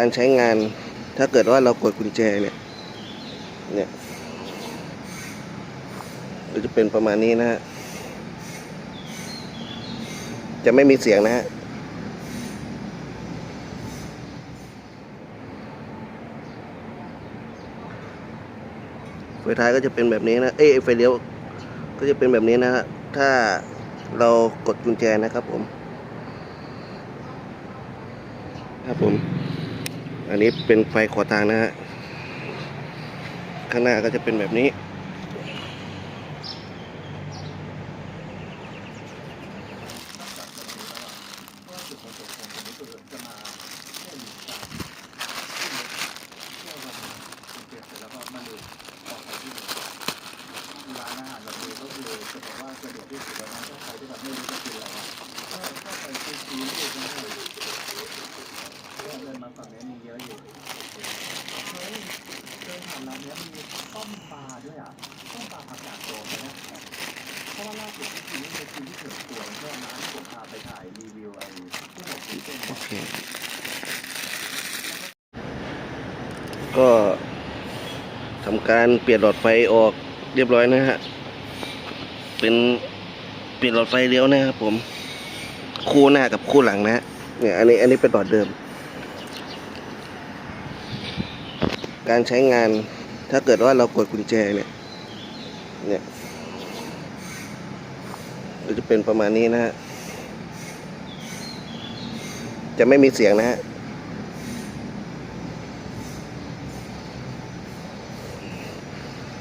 การใช้งานถ้าเกิดว่าเรากดกุญแจเนี่ย เนี่ยก็จะเป็นประมาณนี้นะฮะ จะไม่มีเสียงนะฮะ ไฟท้ายก็จะเป็นแบบนี้นะ เอ้ไฟเลี้ยว ก็จะเป็นแบบนี้นะฮะ ถ้าเรากดกุญแจนะครับผม ครับผม อันนี้เป็นไฟขอทางนะฮะ ข้างหน้าก็จะเป็นแบบนี้ร้านอาหารแบบนี้ก็คือจะบอกว่าสะเดวกที่สุดแล้วนะถ้าใครที่แบบไม่รู้จะกินอะไรอะก็ก็ไปซื้อซีรีส์นะก็ เดินมาฝั่งนี้มีเยอะอยู่เฮ้ยเดินผ่านร้านเนี้ยมีต้มปลาด้วยอะต้มปลาผักกาดโดนนะเพราะว่าล่าสุดที่กินนี่คือที่เกิดตัวเพื่อนร้านผมพาไปถ่ายรีวิวไอ้ที่หมกซีเส้นโอเคก็ทำการเปลี่ยนหลอดไฟออกเรียบร้อยนะฮะ เป็นเปลี่ยนหลอดไฟเลี้ยวนะครับผม คู่หน้ากับคู่หลังนะเนี่ยอันนี้อันนี้เป็นหลอดเดิม การใช้งานถ้าเกิดว่าเรากดกุญแจเนี่ยเนี่ยก็จะเป็นประมาณนี้นะฮะจะไม่มีเสียงนะฮะ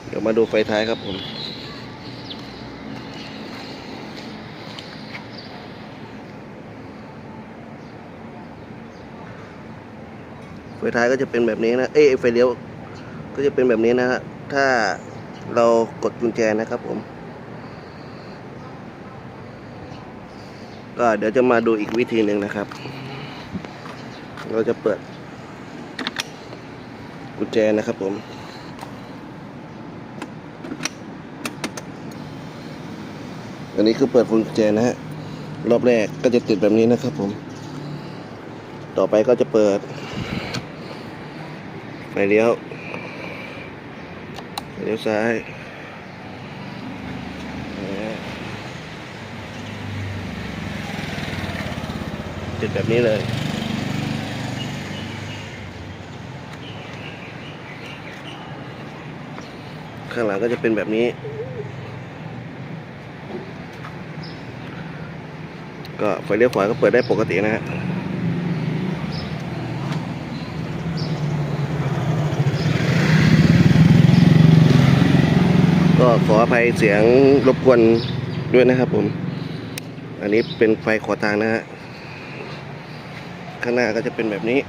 เดี๋ยวมาดูไฟท้ายครับผม ไฟท้ายก็จะเป็นแบบนี้นะ เอ้ไฟเลี้ยวก็จะเป็นแบบนี้นะฮะถ้าเรากดกุญแจนะครับผม ก็เดี๋ยวจะมาดูอีกวิธีหนึ่งนะครับ เราจะเปิด กุญแจนะครับผมอันนี้คือเปิดกุญแจนะฮะรอบแรกก็จะติดแบบนี้นะครับผม ต่อไปก็จะเปิด ไฟเลี้ยว เลี้ยวซ้ายติดแบบนี้เลยข้างหลังก็จะเป็นแบบนี้ ก็ไฟเลี้ยวขวาก็เปิดได้ปกตินะฮะ ก็ขออภัยเสียงรบกวนด้วยนะครับผม อันนี้เป็นไฟขอทางนะฮะ ข้างหน้าก็จะเป็นแบบนี้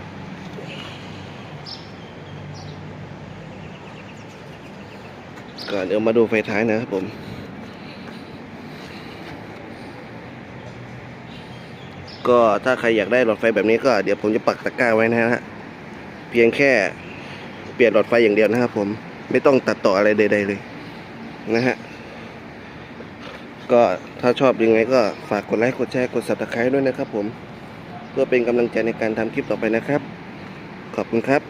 ก็เดี๋ยวมาดูไฟท้ายนะครับผม ก็ถ้าใครอยากได้หลอดไฟแบบนี้ก็เดี๋ยวผมจะปักตะกร้าไว้นะฮะ เพียงแค่เปลี่ยนหลอดไฟอย่างเดียวนะครับผม ไม่ต้องตัดต่ออะไรใดๆเลย นะฮะ ก็ถ้าชอบยังไงก็ฝากกดไลค์กดแชร์กด subscribe ด้วยนะครับผม เพื่อเป็นกำลังใจในการทำคลิปต่อไปนะครับ ขอบคุณครับ